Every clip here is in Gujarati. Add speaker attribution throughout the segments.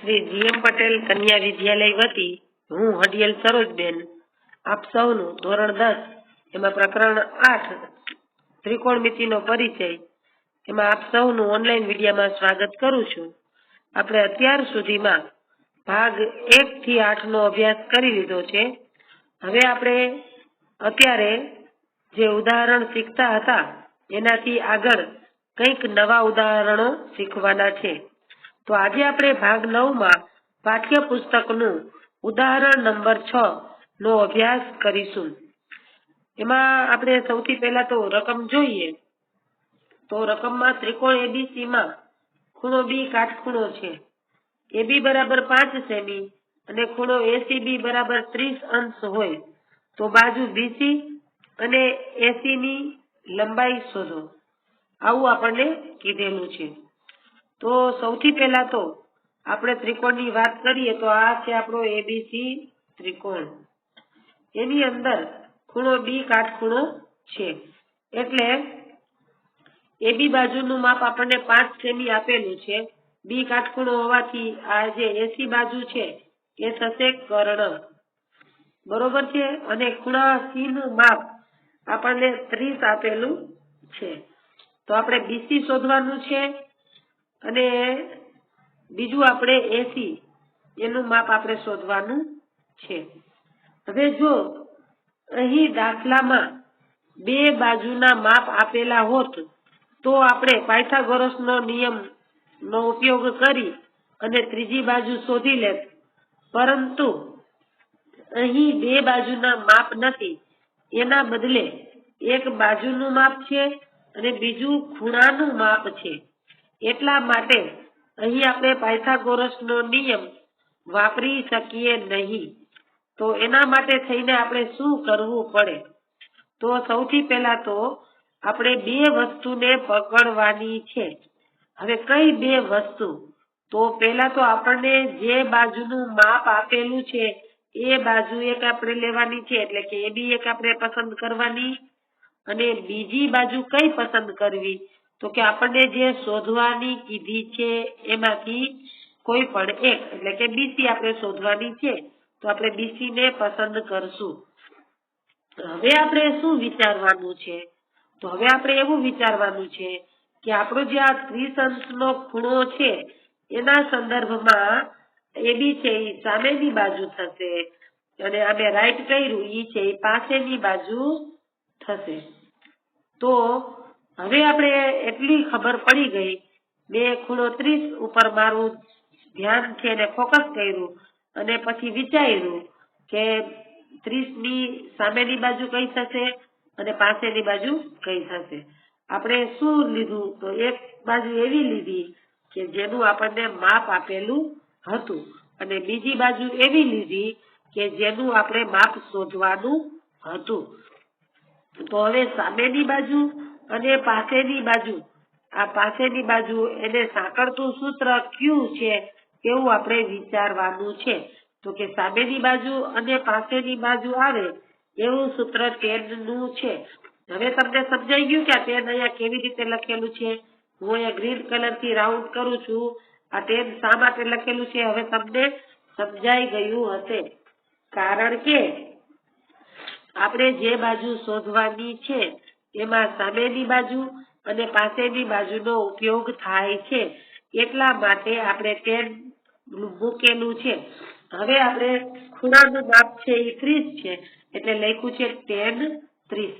Speaker 1: શ્રી જીએમ પટેલ કન્યા વિદ્યાલય વતી હું હડિયલ સરોજબેન. આપ સૌનું ધોરણ દસ, એમાં પ્રકરણ આઠ, ત્રિકોણમિતિનો પરિચય, એમાં આપ સૌનું ઓનલાઈન વિડીયામાં સ્વાગત કરું છું. આપણે અત્યાર સુધીમાં ભાગ એક થી આઠ નો અભ્યાસ કરી લીધો છે. હવે આપણે અત્યારે જે ઉદાહરણ શીખતા હતા, એનાથી આગળ કંઈક નવા ઉદાહરણો શીખવાના છે. તો આજે આપણે ભાગ નવમાં પાઠ્યપુસ્તકનું ઉદાહરણ નંબર છ નો અભ્યાસ કરીશું. એમાં આપણે સૌથી પહેલા તો રકમ જોઈએ. તો રકમમાં ત્રિકોણ એબીસી માં ખૂણો બી કાટખૂણો છે. એબી બરાબર પાંચ સેમી અને ખૂણો એસીબી બરાબર ત્રીસ અંશ હોય. તો બાજુ બીસી અને એસી ની લંબાઈ શોધો. આવું આપણને કીધેલું છે. તો સૌથી પહેલા તો આપણે ત્રિકોણની વાત કરીએ તો આ છે આપણો એબીસી ત્રિકોણ. એની અંદર ખૂણો બી કાટખૂણો છે. એટલે એબી બાજુનું માપ આપણને પાંચ સેમી આપેલું છે. બી કાટખૂણો હોવાથી આ જે એસી બાજુ છે એ થશે કર્ણ. બરોબર છે? અને ખૂણા સી નું માપ આપણને ત્રીસ આપેલું છે. તો આપણે બીસી શોધવાનું છે. અને બીજું આપણે એસી, એનું માપ આપણે શોધવાનું છે. હવે જો અહીં દાખલામાં બે બાજુના માપ આપેલા હોત, તો આપણે પાયથાગોરસનો નિયમ નો ઉપયોગ કરી અને ત્રીજી બાજુ શોધી લેત. પરંતુ અહીં બે બાજુના માપ નથી. એના બદલે એક બાજુનું માપ છે અને બીજું ખૂણાનું માપ છે. એટલા માટે અહીં આપણે પાયથાગોરસનો નિયમ વાપરી શકીએ નહીં. તો એના માટે થઈને આપણે શું કરવું પડે? તો સૌથી પહેલા તો આપણે બે વસ્તુને પકડવાની છે. હવે કઈ બે વસ્તુ? તો પહેલા તો આપણને જે બાજુનું માપ આપેલું છે, એ બાજુ એક આપણે લેવાની છે, એટલે કે એ બી એક આપણે પસંદ કરવાની. અને બીજી બાજુ કઈ પસંદ કરવી? તો કે આપણને જે શોધવાની કીધી છે એમાંથી કોઈ પણ એક, એટલે કે બીસી આપણે શોધવાની છે, તો આપણે બીસી ને પસંદ કરશું. હવે આપણે શું વિચારવાનું છે? તો હવે આપણે એવું વિચારવાનું છે કે આપણો જે આ ત્રીસ અંશનો ખૂણો છે, એના સંદર્ભમાં એ બી છે એ સામેની બાજુ થશે. અને અમે રાઈટ કર્યું એ છે એ પાસેની બાજુ થશે. તો હવે આપણે એટલી ખબર પડી ગઈ, બે ખૂણો ત્રીસ ઉપર મારું ધ્યાન છે એને ફોકસ કર્યું અને પછી વિચાર્યું કે ત્રીસની સામેની બાજુ કઈ થશે અને પાસેની બાજુ કઈ થશે. આપણે શું લીધું? તો એક બાજુ એવી લીધી કે જેનું આપણને માપ આપેલું હતું અને બીજી બાજુ એવી લીધી કે જેનું આપણે માપ શોધવાનું હતું. તો હવે સામેની બાજુ અને પાસેની બાજુ, આ પાસેની બાજુ એને સાંકળતું સૂત્ર ક્યુ છે એવું આપણે વિચારવાનું છે. તો કે સામેની બાજુ અને પાસેની બાજુ આવે એવું સૂત્ર ટેનનું છે. હવે તમને સમજાઈ ગયું કે આ ટેન અહીંયા કેવી રીતે લખેલું છે? હું અહીંયા ગ્રીન કલરથી રાઉન્ડ કરું છું. આ ટેન શા માટે લખેલું છે? હવે તમને સમજાઈ ગયું હશે. કારણ કે આપણે જે બાજુ શોધવાની છે એમાં સામેની બાજુ અને પાસેની બાજુનો ઉપયોગ થાય છે. એટલા માટે આપણે ટેન મૂકેલું છે. હવે આપણે ખૂણાનું માપ છે એ ત્રીસ છે, એટલે લખ્યું છે ટેન ત્રીસ.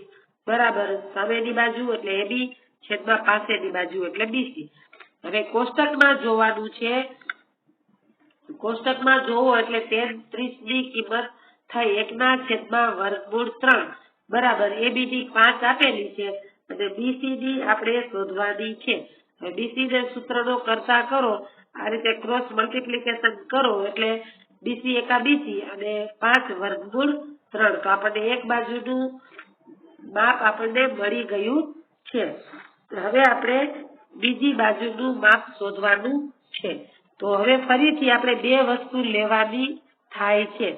Speaker 1: બરાબર, સામેની બાજુ એટલે એ છેદમાં પાસેની બાજુ એટલે બીસી. હવે કોષ્ટકમાં જોવાનું છે, કોષ્ટકમાં જોવો એટલે ટેન ત્રીસની કિંમત થઈ એકના છેદમાં વર્ગમૂળ ત્રણ. બરાબર. એબી ની પાંચ આપેલી છે. એટલે બીસીડી આપણે શોધવાની છે. બીસીડી સૂત્રનો કરતા કરો. આ રીતે ક્રોસ મલ્ટીપ્લિકેશન કરો એટલે બીસી એકા બીસી અને પાંચ વર્ગમૂળ ત્રણ. તો આપણને એક બાજુનું માપ આપણને મળી ગયું છે. હવે આપણે બીજી બાજુનું માપ શોધવાનું છે. તો હવે ફરીથી આપણે બે વસ્તુ લેવાની થાય છે.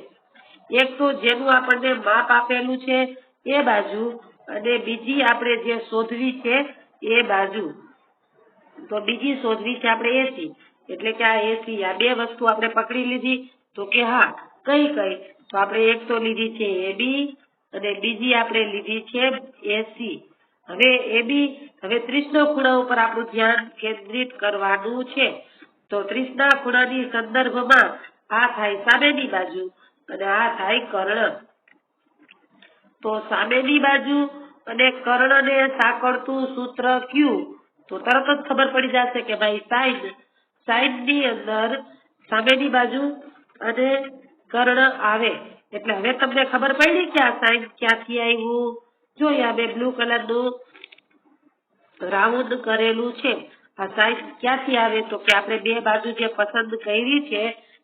Speaker 1: એક તો જેનું આપણને માપ આપેલું છે એ બાજુ અને બીજી આપણે જે શોધવી છે એ બાજુ. તો બીજી શોધવી છે આપણે એસી એટલે કે આ એસી આ બે વસ્તુ આપણે પકડી લીધી. તો કે હા, કઈ કઈ? તો આપણે એક તો લીધી છે એબી અને બીજી આપણે લીધી છે એસી હવે એબી હવે ત્રીસનો ખૂણા ઉપર આપણું ધ્યાન કેન્દ્રિત કરવાનું છે. તો ત્રીસના ખૂણાની સંદર્ભમાં આ થાય સામેની બાજુ અને આ થાય કર્ણ. તો સામેની બાજુ અને કર્ણને સાંકળતું સૂત્ર ક્યુ તો તરત જ ખબર પડી જશે કે ભાઈ સાઈન સાઈનની અંદર સામેની બાજુ અને કર્ણ આવે. એટલે હવે તમને ખબર પડી કે આ સાઈન ક્યાંથી આવ્યું? જોઈએ આ મેં બ્લુ કલરનું રાઉન્ડ કરેલું છે, આ સાઈન ક્યાંથી આવે? તો કે આપણે બે બાજુ જે પસંદ કરી છે,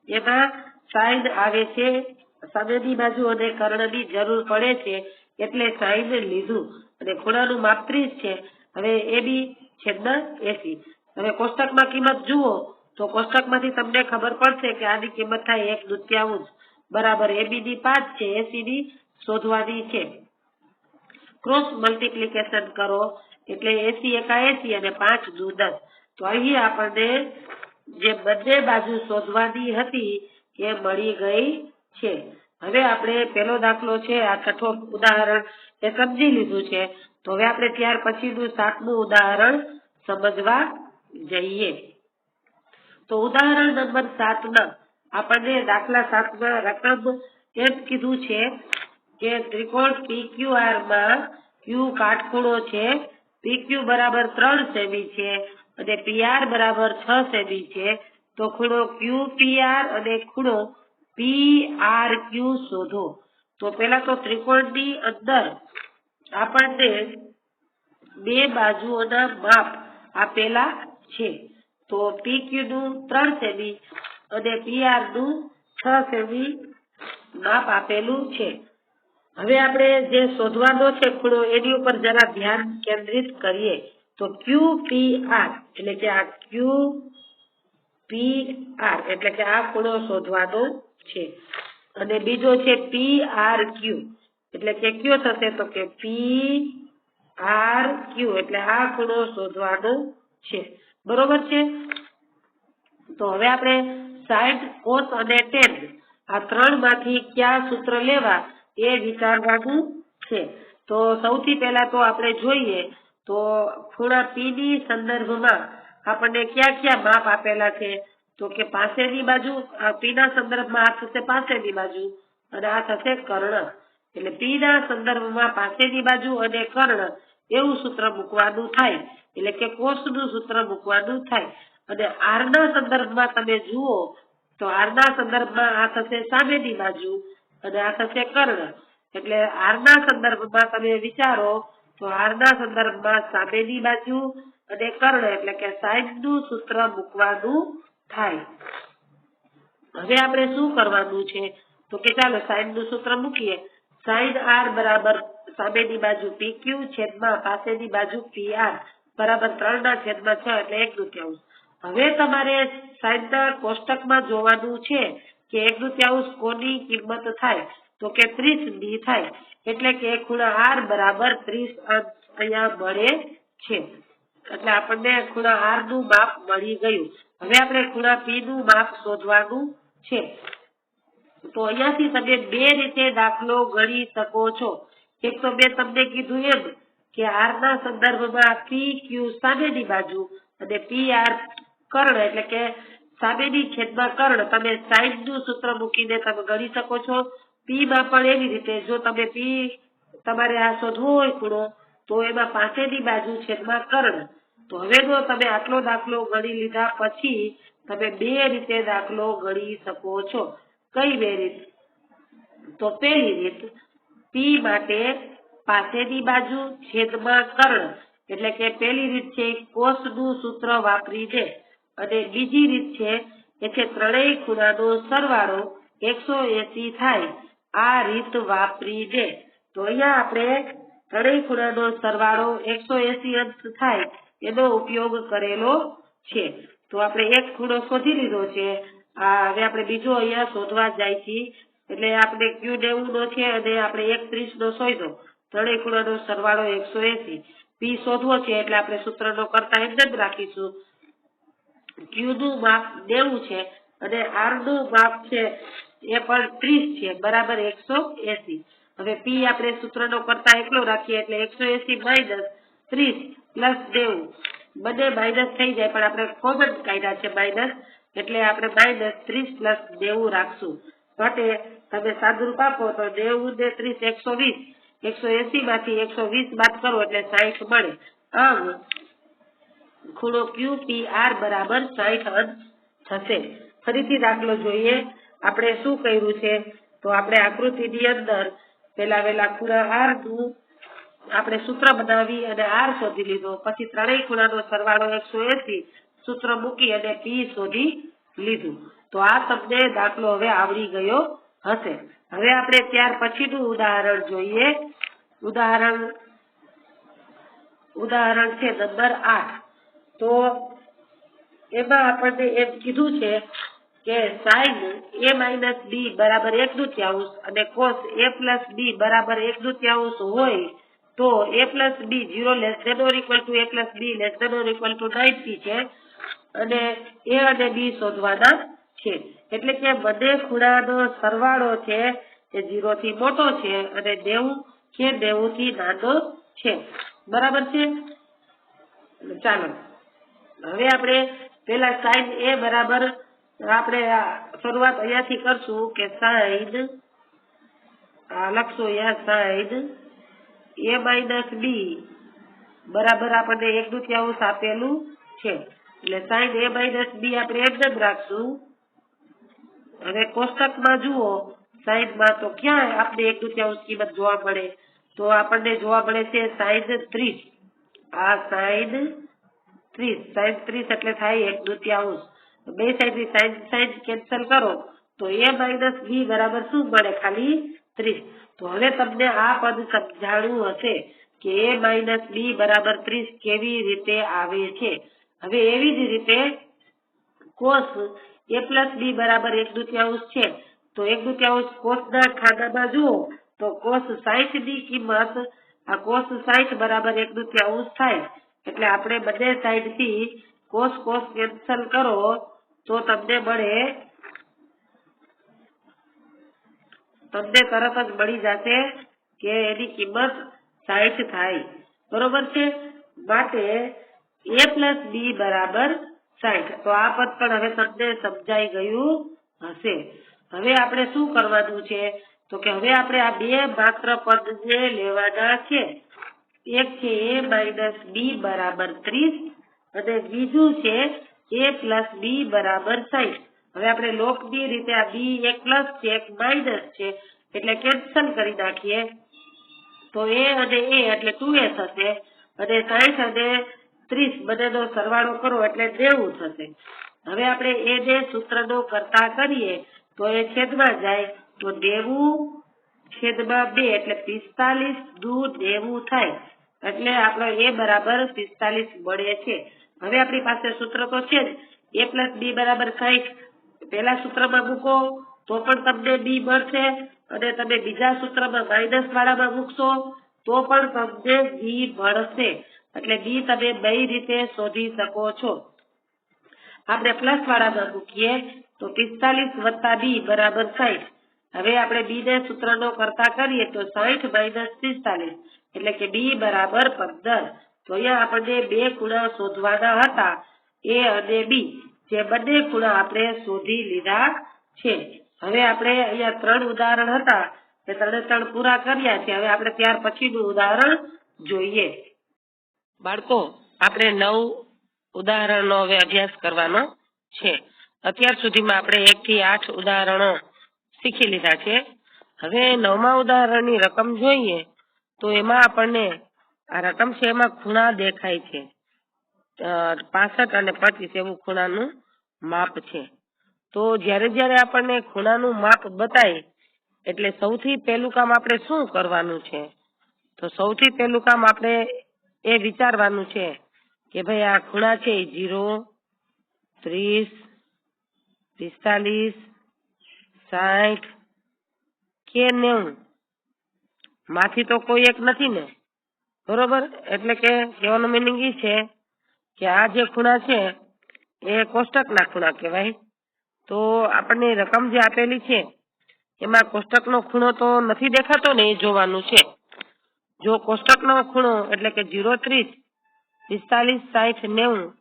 Speaker 1: એમાં સાઈન આવે છે સામેની બાજુ અને કર્ણની જરૂર પડે છે એટલે સાઈન લીધું. અને ખૂણાનું માપ ત્રીસ છે. હવે એ બી છેદના એસી. હવે કોષ્ટકમાં કિંમત જુઓ તો કોષ્ટકમાંથી તમને ખબર પડશે કે આની કિંમત થાય એક દૂત્યાંશ બરાબર એબી ની પાંચ છે એસી ની શોધવાની છે. ક્રોસ મલ્ટીપ્લિકેશન કરો એટલે એસી એકા એસી અને પાંચ દુ દસ તો અહીં આપણને જે બંને બાજુ શોધવાની હતી એ મળી ગઈ છે. હવે આપણે પેલો દાખલો છે, આ છઠ્ઠો ઉદાહરણ એ સમજી લીધું છે. તો હવે આપણે ત્યાર પછીનું સાતમું ઉદાહરણ સમજવા જઈએ. તો ઉદાહરણ નંબર સાતમાં આપણને દાખલા સાતમાં રકમ એમ કીધું છે કે ત્રિકોણ PQR માં Q કાટખૂણો છે. PQ બરાબર ત્રણ સેમી છે અને PR બરાબર છ સેમી છે. તો ખૂણો QPR અને ખૂણો PRQ શોધો. તો પેલા તો ત્રિકોણની અંદર આપણને બે બાજુઓના માપ આપેલા છે. તો પી ક્યુ નું ત્રણ સેમી અને PR નું છ સેમી માપ આપેલું છે. હવે આપણે જે શોધવાનો છે ખૂણો એની ઉપર જરા ધ્યાન કેન્દ્રિત કરીએ. તો ક્યુ પી આર એટલે કે આ ક્યુ પી આર એટલે કે આ ખૂણો શોધવાનો છે. અને બીજો છે PRQ એટલે કે કયો થશે તો કે PRQ એટલે આ ખૂણો શોધવાનો છે. બરોબર છે? તો હવે આપણે સાઈડ કોસ અને ટેન આ ત્રણમાંથી કયા સૂત્ર લેવા એ વિચારવાનું છે. તો સૌથી પહેલા તો આપણે જોઈએ તો ખૂણા પી ની સંદર્ભમાં આપણને ક્યાં ક્યાં માપ આપેલા છે? તો કે પાસેની બાજુ પી ના સંદર્ભમાં આ થશે પાસેની બાજુ અને આ થશે કર્ણ. એટલે પીના સંદર્ભમાં પાસેની બાજુ અને કર્ણ એવું સૂત્ર મૂકવાનું થાય. એટલે કે કોષનું સૂત્ર મૂકવાનું થાય. અને આરના સંદર્ભમાં તમે જુઓ, તો આરના સંદર્ભમાં આ થશે સામેની બાજુ અને આ થશે કર્ણ. એટલે આરના સંદર્ભમાં તમે વિચારો, તો આરના સંદર્ભમાં સામેની બાજુ અને કર્ણ, એટલે કે સાઈડનું સૂત્ર મૂકવાનું થાય. હવે આપણે શું કરવાનું છે? તો કે ચાલો સાઈનનું સૂત્ર મૂકીએ. સાઈન આર બરાબર સામેની બાજુ પી ક્યુ છેદમાં પાસેની બાજુ પી આર બરાબર ત્રણ ના છેદમાં છ એટલે એક દૂત્યાંશ. હવે તમારે સાઈનના કોષ્ટકમાં જોવાનું છે કે એક દૂત્યાંશ કોની કિંમત થાય? તો કે ત્રીસની થાય. એટલે કે ખૂણા આર બરાબર ત્રીસ અહીંયા મળે છે. એટલે આપણને ખૂણા આરનું માપ મળી ગયું. હવે આપણે ખૂણા પી નું માપ શોધવાનું છે. તો અહીંયાથી તમે બે રીતે દાખલો ગણી શકો છો. એક તો મેં તમને કીધું એમ કે આર ના સંદર્ભમાં પી ક્યુ સામેની બાજુ અને પી આર કર્ણ એટલે કે સામેની છેદમાં કર્ણ. તમે સાઈનનું સૂત્ર મૂકીને તમે ગણી શકો છો. પી માં પણ એવી રીતે જો તમે પી તમારે આ શોધવો હોય ખૂણો, તો એમાં પાસેની બાજુ છેદમાં કર્ણ. તો હવે જો તમે આટલો દાખલો ગણી લીધા પછી તમે બે રીતે દાખલો ગણી શકો છો. કઈ બે રીત? તો પહેલી રીત પી માટે પાસેની બાજુ છેદમાં કર્ણ, એટલે કે પહેલી રીત છે કોસનું સૂત્ર વાપરીને અને બીજી રીત છે કે છે ત્રણેય ખૂણાનો સરવાળો એકસો એસી થાય. આ રીત વાપરીને તો અહીંયા આપણે ત્રણેય ખૂણાનો સરવાળો એકસો એસી અંશ થાય. એનો ઉપયોગ કરેલો છે. તો આપણે એક ખૂણો શોધી લીધો છે. આ હવે આપણે બીજો અહીંયા શોધવા જાય છીએ. એટલે આપણે ક્યુ નેવું નો છે અને આપણે એક ત્રીસ નો શોધો ત્રણેય ખૂણાનો સરવાળો એકસો એસી. પી શોધવો છે એટલે આપણે સૂત્રનો કરતા એમ જ રાખીશું. ક્યુ નું માપ નેવું છે અને આરનું માપ છે એ પણ ત્રીસ છે. બરાબર એકસો એસી. હવે પી આપણે સૂત્રનો કરતા એકલો રાખીએ એટલે એકસો એસી માઇનસ ત્રીસ પ્લસ નેવું બંને માઇનસ થઈ જાય, પણ આપણે કોમન કાઢ્યા છે માઇનસ એટલે આપણે માઇનસ ત્રીસ પ્લસ નેવું રાખશું. માટે તમે સાદુરૂપ આપો તો નેવું ને ત્રીસ એકસો વીસ. એકસો એસી માંથી એકસો વીસ બાદ કરો એટલે સાહીઠ મળે. આમ, ખૂણો ક્યુ પી આર બરાબર સાહીઠ અંશ થશે. ફરીથી દાખલો જોઈએ. આપણે શું કર્યું છે? તો આપણે આકૃતિની અંદર પેલા વેલા ખૂણા આરનું આપણે સૂત્ર બનાવી અને આર શોધી લીધો. પછી ત્રણેય ખૂણાનો સરવાળો એકસો એસી સૂત્ર મૂકી અને પી શોધી લીધું. તો આ તમને દાખલો હવે આવડી ગયો હશે. હવે આપણે ત્યાર પછીનું ઉદાહરણ જોઈએ. ઉદાહરણ ઉદાહરણ છે નંબર આઠ. તો એમાં આપણને એમ કીધું છે કે સાઈન એ માઇનસ બી બરાબર એક દુત્યાંશ અને કોસ એ પ્લસ બી બરાબર એક દુત્યાંશ હોય તો A plus B zero less than or equal to A plus B less than or equal to ninety છે. અને એ અને બી શોધવાના છે. એટલે કે બંને ખૂણાનો સરવાળો છે એ ઝીરો થી મોટો છે અને નેવું છે નેવું થી નાનો છે. બરાબર છે? ચાલો. હવે આપણે પેલા સાઈન એ બરાબર આપણે શરૂઆત અહીંયાથી કરશું કે સાઈન લખશું અહીંયા સાઈન એ માઇનસ બી બરાબર આપણને એક દૂત્યાંશ આપેલું છે. એટલે સાઈન એ માઇનસ બી આપણે એમ જ રાખશું. હવે કોષ્ટકમાં જુઓ, સાઈનમાં તો ક્યાં આપણે એક દૂત્યાંશ કિંમત જોવા મળે. તો આપણને જોવા મળે છે સાઈન ત્રીસ. આ સાઈન ત્રીસ. સાઈન ત્રીસ એટલે થાય એક દૂત્યાંશ બે સાઈડ સાઈન સાઈન કેન્સલ કરો. તો એ માઇનસ બી બરાબર શું મળે? ખાલી ત્રીસ. તો હવે તમને આ પદ સમજાણું હશે કે એ માઇનસ બી બરાબર ત્રીસ કેવી રીતે આવે છે. હવે એવી જ રીતે કોસ એ પ્લસ બી બરાબર એક દુત્યાંશ છે. તો એક દૂત્યાંશ કોષના ખાનામાં જુઓ, તો કોષ સાઈઠની કિંમત, આ કોષ સાઈઠ બરાબર એક દુત્યાંશ થાય. એટલે આપણે બંને સાઈડથી કોષ કોષ કેન્સલ કરો, તો તમને મળે તમને તરત જ મળી જશે કે એની કિંમત સાઈઠ થાય. બરોબર છે? માટે એ પ્લસ બી બરાબર સાઈઠ. તો આ પદ પણ હવે તમને સમજાઈ ગયું હશે. હવે આપણે શું કરવાનું છે? તો કે હવે આપણે આ બે માત્ર પદને લેવાના છે, એક છે એ માઇનસ બી બરાબર ત્રીસ અને બીજું છે એ પ્લસ બી બરાબર સાઈઠ. હવે આપણે લોકની રીતે આ બી એક પ્લસ છે, એક માઇનસ છે, એટલે કેન્સલ કરી નાખીએ. તો એ અને એ એટલે ટુ એ થશે અને સાઈઠ અને ત્રીસ બંનેનો સરવાળો કરો એટલે નેવું થશે. હવે આપણે એ ને સૂત્રનો કરતા કરીએ તો એ છેદમાં જાય તો નેવું છેદમાં બે એટલે પિસ્તાલીસ દુ નેવું થાય. એટલે આપણો એ બરાબર પિસ્તાલીસ મળે છે. હવે આપણી પાસે સૂત્ર તો છે જ. એ પ્લસ બી બરાબર સાઈઠ પહેલા સૂત્રમાં મૂકો, તો પણ તમને બી મળશે અને તમે બીજા સૂત્રમાં માઇનસ વાળામાં મૂકશો, તો પણ તમને બી મળશે. એટલે બી તમે બે રીતે શોધી શકો છો? આપણે પ્લસ વાળામાં મૂકીએ, તો પિસ્તાલીસ વત્તા બી બરાબર સાઈઠ. હવે આપણે બી ને સૂત્રનો કરતા કરીએ, તો સાઈઠ માઇનસ પિસ્તાલીસ. એટલે કે બી બરાબર પંદર. તો અહીંયા આપણને બે ખૂણા શોધવાના હતા એ અને બી જે બંને ખૂણા આપણે શોધી લીધા છે. હવે આપણે અહીંયા ત્રણ ઉદાહરણ હતા. એ ત્રણે ત્રણ પૂરા કર્યા છે. હવે આપણે ત્યાર પછીનું ઉદાહરણ જોઈએ. બાળકો, આપણે નવ ઉદાહરણનો હવે અભ્યાસ કરવાનો છે. અત્યાર સુધીમાં આપણે એક થી આઠ ઉદાહરણો શીખી લીધા છે. હવે નવમા ઉદાહરણની રકમ જોઈએ તો એમાં આપણને આ રકમ છે, એમાં ખૂણા દેખાય છે. પાસઠ અને પચીસ એવું ખૂણાનું માપ છે. તો જ્યારે જ્યારે આપણને ખૂણાનું માપ બતાય, એટલે સૌથી પહેલું કામ આપણે શું કરવાનું છે? તો સૌથી પહેલું કામ આપણે એ વિચારવાનું છે કે ભાઈ આ ખૂણા છે એ જીરો ત્રીસ, પિસ્તાલીસ સાઠ કે નેવું. માંથી તો કોઈ એક નથી ને? બરોબર? એટલે કે કહેવાનો મિનિંગ એ છે કે આ જે ખૂણા છે, એ કોષ્ટકના ખૂણા કહેવાય. તો આપણને રકમ જે આપેલી છે, એમાં કોષ્ટકનો ખૂણો તો નથી દેખાતો ને, એ જોવાનું છે. જો કોષ્ટકનો ખૂણો એટલે કે જીરો ત્રીસ, પિસ્તાલીસ સાઠ નેવું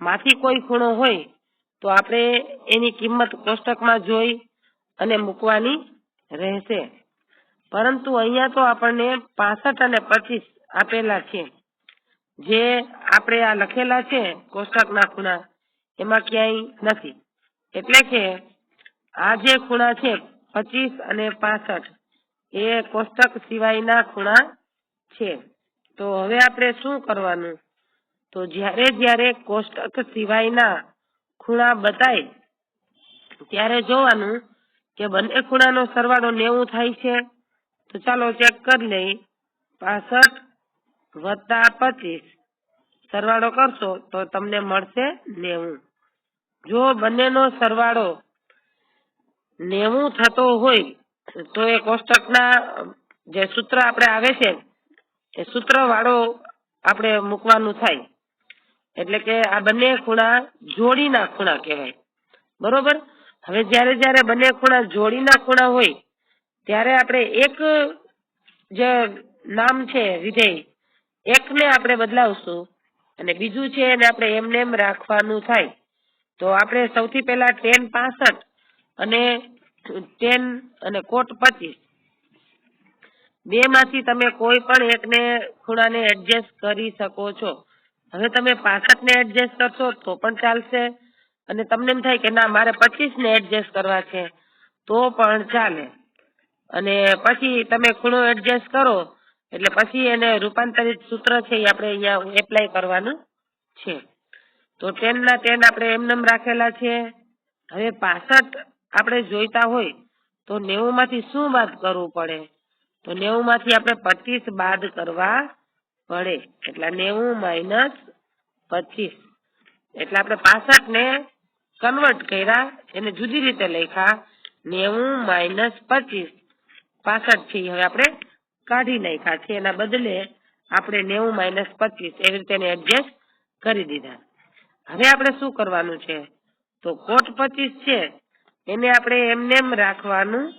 Speaker 1: માંથી કોઈ ખૂણો હોય, તો આપણે એની કિંમત કોષ્ટકમાં જોઈ અને મૂકવાની રહેશે. પરંતુ અહીંયા તો આપણને પાસઠ અને પચીસ આપેલા છે. જે આપણે આ લખેલા છે કોષ્ટકના ખૂણા, એમાં ક્યાંય નથી. એટલે કે આ જે ખૂણા છે પચીસ અને પાસઠ, એ કોષ્ટક સિવાયના ખૂણા છે. તો હવે આપણે શું કરવાનું? તો જ્યારે જ્યારે કોષ્ટક સિવાયના ખૂણા બતાય, ત્યારે જોવાનું કે બંને ખૂણાનો સરવાળો નેવું થાય છે. તો ચાલો ચેક કરી લઈએ. પાસઠ વત્તા પચીસ. સરવાળો કરશો તો તમને મળશે નેવું. જો બંનેનો સરવાળો નેવું થતો હોય, તો એ કોષ્ટકના, જે સૂત્ર આપણે આવે છે, એ સૂત્ર વાળો આપણે મૂકવાનું થાય. એટલે કે આ બંને ખૂણા જોડીના ખૂણા કહેવાય. બરોબર? હવે જ્યારે જ્યારે બંને ખૂણા જોડીના ખૂણા હોય, ત્યારે આપણે એક જે નામ છે વિધેય. એકને આપણે બદલાવશું અને બીજું છે એને આપણે એમને એમ રાખવાનું થાય. તો આપણે સૌથી પહેલા ટેન પાસઠ અને ટેન અને કોટ પચીસ. બે માંથી તમે કોઈ પણ એકને ખૂણાને એડજસ્ટ કરી શકો છો. હવે તમે પાસઠ ને એડજસ્ટ કરશો તો પણ ચાલશે. અને તમને એમ થાય કે ના, મારે પચીસ ને એડજસ્ટ કરવા છે, તો પણ ચાલે. અને પછી તમે ખૂણો એડજસ્ટ કરો એટલે પછી એને રૂપાંતરિત સૂત્ર છે એ આપણે અહીંયા એપ્લાય કરવાનું છે. તો ટેન ના ટેન આપણે એમનેમ રાખેલા છે. હવે પાસઠ આપણે જોઈતા હોય તો નેવું માંથી શું બાદ કરવું પડે? તો નેવું માંથી આપણે પચીસ બાદ કરવા પડે. એટલે નેવું માઇનસ પચીસ. એટલે આપણે પાસઠ ને કન્વર્ટ કર્યા, એને જુદી રીતે લખ્યા. નેવું માઇનસ પચીસ. પાસઠ છે હવે આપણે કાઢી નાખ્યા એના બદલે આપણે નેવું માઇનસ પચીસ એવી રીતે એડજસ્ટ કરી દીધા. હવે આપણે શું કરવાનું છે? તો કોટ પચીસ છે. એને આપણે એમનેમ રાખવાનું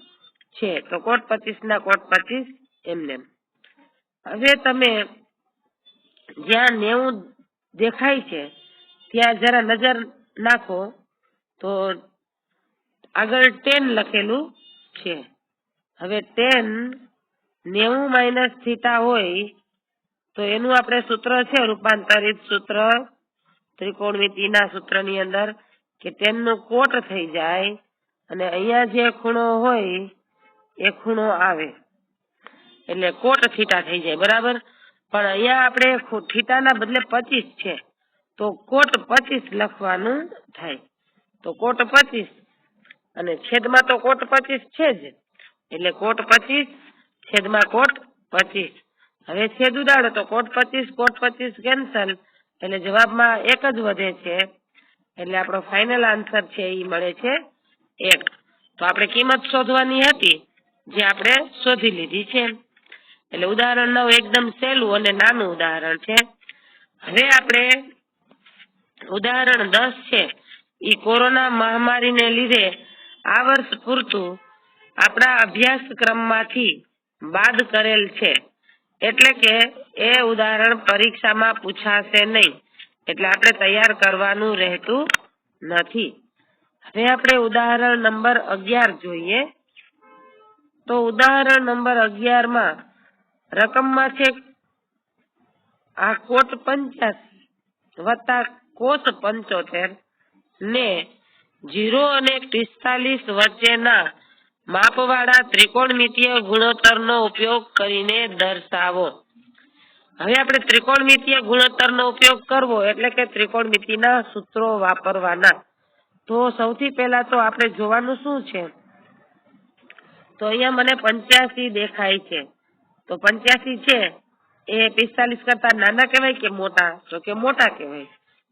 Speaker 1: છે. તો કોટ પચીસ ના કોટ પચીસ એમનેમ. હવે તમે જ્યાં નેવું દેખાય છે, ત્યાં જરા નજર નાખો. તો આગળ ટેન લખેલું છે. હવે ટેન નેવું માઇનસ થીટા હોય, તો એનું આપણે સૂત્ર છે, રૂપાંતરિત સૂત્ર, ત્રિકોણમિતિના સૂત્રની અંદર, કે તેમનું કોટ થઈ જાય, અને અહીંયા જે ખૂણો હોય, એ ખૂણો આવે. એટલે કોટ થીટા થઈ જાય, બરાબર? પણ અહીંયા આપણે થીટાના બદલે પચીસ છે, તો કોટ પચીસ લખવાનું થાય. તો કોટ પચીસ, અને છેદમાં તો કોટ પચીસ છે જ. એટલે કોટ પચીસ છેદમાં કોટ પચીસ. હવે છેદ ઉડાડો તો કોટ પચીસ કોટ પચીસ કેન્સલ. એટલે જવાબમાં એક જ વધે છે. એટલે આપણો ફાઇનલ આન્સર છે એ મળે છે એક. તો આપણે કિંમત શોધવાની હતી, જે આપણે શોધી લીધી છે. એટલે ઉદાહરણ નવ એકદમ સહેલું અને નાનું ઉદાહરણ છે. હવે આપણે ઉદાહરણ દસ છે. એ કોરોના મહામારીને લીધે આ વર્ષ પૂરતું આપણા અભ્યાસક્રમમાંથી બાદ કરેલ છે. એટલે કે એ ઉદાહરણ પરીક્ષામાં પૂછાશે નહીં. એટલે આપણે તૈયાર કરવાનું રહેતું નથી. હવે આપણે ઉદાહરણ નંબર અગિયાર જોઈએ. તો ઉદાહરણ નંબર અગિયારમાં રકમમાં છે આ કોટ પંચ્યાસી વત્તા કોટ પંચોતેર ને જીરો અને પિસ્તાલીસ વચ્ચેના માપવાળા ત્રિકોણમિતીય ગુણોત્તરનો ઉપયોગ કરીને દર્શાવો. હવે આપણે ત્રિકોણમિતીય ગુણોત્તરનો ઉપયોગ કરવો એટલે કે ત્રિકોણમિતિના સૂત્રો વાપરવાના. તો સૌથી પહેલા તો આપણે જોવાનું શું છે? તો અહીંયા મને પંચ્યાસી દેખાય છે. તો પંચ્યાસી છે, એ પિસ્તાલીસ કરતા નાના કહેવાય કે મોટા? તો કે મોટા કહેવાય.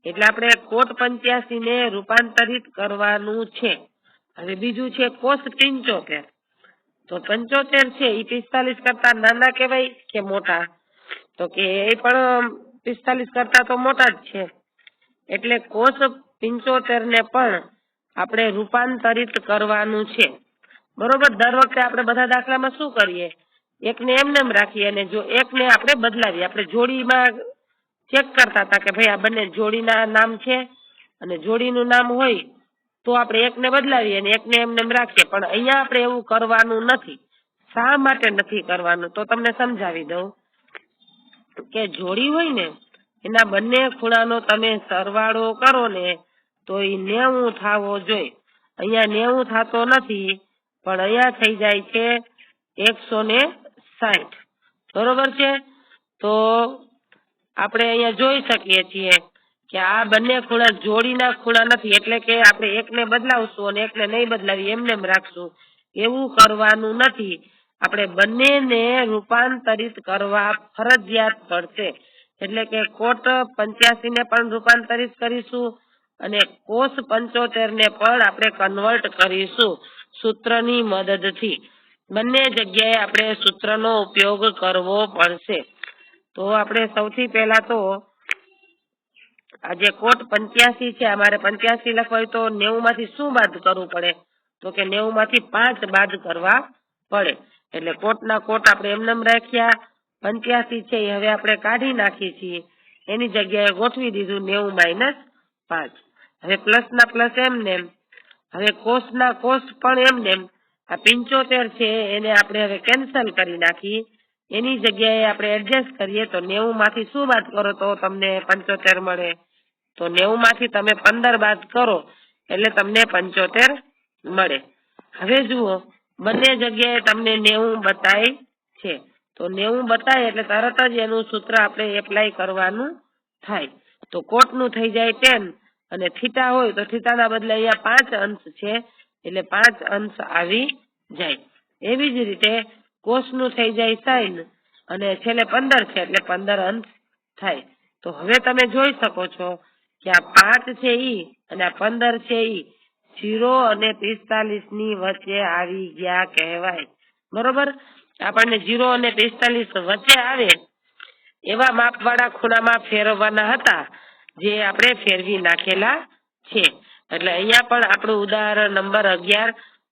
Speaker 1: એટલે આપણે કોટ પંચ્યાસી ને રૂપાંતરિત કરવાનું છે. હવે બીજું છે કોષ પંચોતેર. તો પંચોતેર છે એ પિસ્તાલીસ કરતા નાના કહેવાય કે મોટા? તો કે એ પણ પિસ્તાલીસ કરતા તો મોટા જ છે. એટલે કોષ પંચોતેર ને પણ આપણે રૂપાંતરિત કરવાનું છે. બરોબર? દર વખતે આપણે બધા દાખલામાં શું કરીએ? એકને એમને એમ રાખીએ અને જો એકને આપણે બદલાવીએ. આપણે જોડીમાં ચેક કરતા હતા કે ભાઈ આ બંને જોડીના નામ છે અને જોડીનું નામ હોય તો આપણે એકને બદલાવીએ અને એકને એમને એમ રાખીએ. પણ અહીંયા આપણે એવું કરવાનું નથી. શા માટે નથી કરવાનું? તો તમને સમજાવી દઉં. કે જોડી હોય ને, એના બંને ખૂણાનો તમે સરવાળો કરો ને, તો એ નેવું થાવો જોઈએ. અહીંયા નેવું થતો નથી, પણ અહીંયા થઈ જાય છે એકસો ને સાઠ બરોબર છે? તો આપણે અહીંયા જોઈ શકીએ છીએ કે આ બંને ખૂણા જોડીના ખૂણા નથી, એટલે કે આપણે એકને બદલાવશું અને એકને નહીં બદલાવી એમને એમ રાખશું. એવું કરવાનું નથી. આપણે બંનેને રૂપાંતરિત કરવા ફરજિયાત પડશે. એટલે કે કોટ પંચ્યાસી ને પણ રૂપાંતરિત કરીશું અને કોષ પંચોતેર ને પણ આપણે કન્વર્ટ કરીશું સૂત્રની મદદથી. બંને જગ્યાએ આપણે સૂત્રનો ઉપયોગ કરવો પડશે. તો આપણે સૌથી પહેલા તો આ જે કોટ પંચ્યાસી છે, અમારે પંચ્યાસી લખવા તો નેવું માંથી શું બાદ કરવું પડે? તો કે નેવું માંથી પાંચ બાદ કરવા પડે. એટલે કોટના કોટ આપણે એમનેમ રાખ્યા. પંચ્યાસી છે હવે આપણે કાઢી નાખીએ છીએ. એની જગ્યાએ ગોઠવી દીધું નેવું માઇનસ પાંચ. હવે પ્લસ ના પ્લસ એમ નેમ. હવે કોષના કોષ પણ એમ નેમ. આ પિંચોતેર છે, એને આપણે હવે કેન્સલ કરી નાખી. એની જગ્યાએ આપણે એડજસ્ટ કરીએ તો નેવું માંથી શું વાત કરો તો તમને પંચોતેર મળે. તો નેવું માંથી તમે પંદર બાદ કરો, એટલે તમને પંચોતેર મળે. હવે જુઓ, બંને જગ્યાએ તમને નેવું બતાય છે. તો નેવું બતાય એટલે તરત જ એનું સૂત્ર આપણે એપ્લાય કરવાનું થાય. તો કોટનું થઈ જાય ટેન અને થીટા હોય તો થીટાના બદલે અહીંયા પાંચ અંશ છે, એટલે પાંચ અંશ આવી જાય. એવી જ રીતે કોષનું થઈ જાય સાઈન અને છેલ્લે પંદર છે, એટલે પંદર અંશ થાય. તો હવે તમે જોઈ શકો છો કે આ પાંચ છે ઈ અને આ પંદર છે ઈ, જીરો અને પિસ્તાલીસની વચ્ચે આવી ગયા કહેવાય. બરોબર? આપણને જીરો અને પિસ્તાલીસ વચ્ચે આવે, એવા માપવાળા ખૂણામાં ફેરવવાના હતા, જે આપણે ફેરવી નાખેલા છે. એટલે અહીંયા પણ આપણું ઉદાહરણ નંબર અગિયાર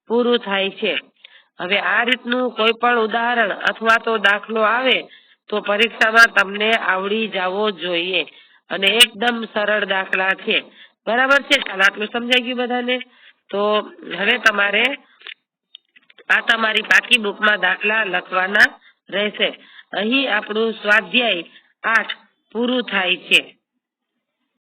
Speaker 1: પૂરું થાય છે. હવે આ રીતનું કોઈ પણ ઉદાહરણ અથવા તો દાખલો આવે, તો પરીક્ષામાં તમને આવડી જવો જોઈએ. અને એકદમ સરળ દાખલા છે. બરાબર છે? ચાલો, આટલું સમજાઈ ગયું બધાને? તો હવે તમારે આ તમારી પાકી બુકમાં દાખલા લખવાના રહેશે. અહીં આપણું સ્વાધ્યાય આઠ પૂરું થાય છે.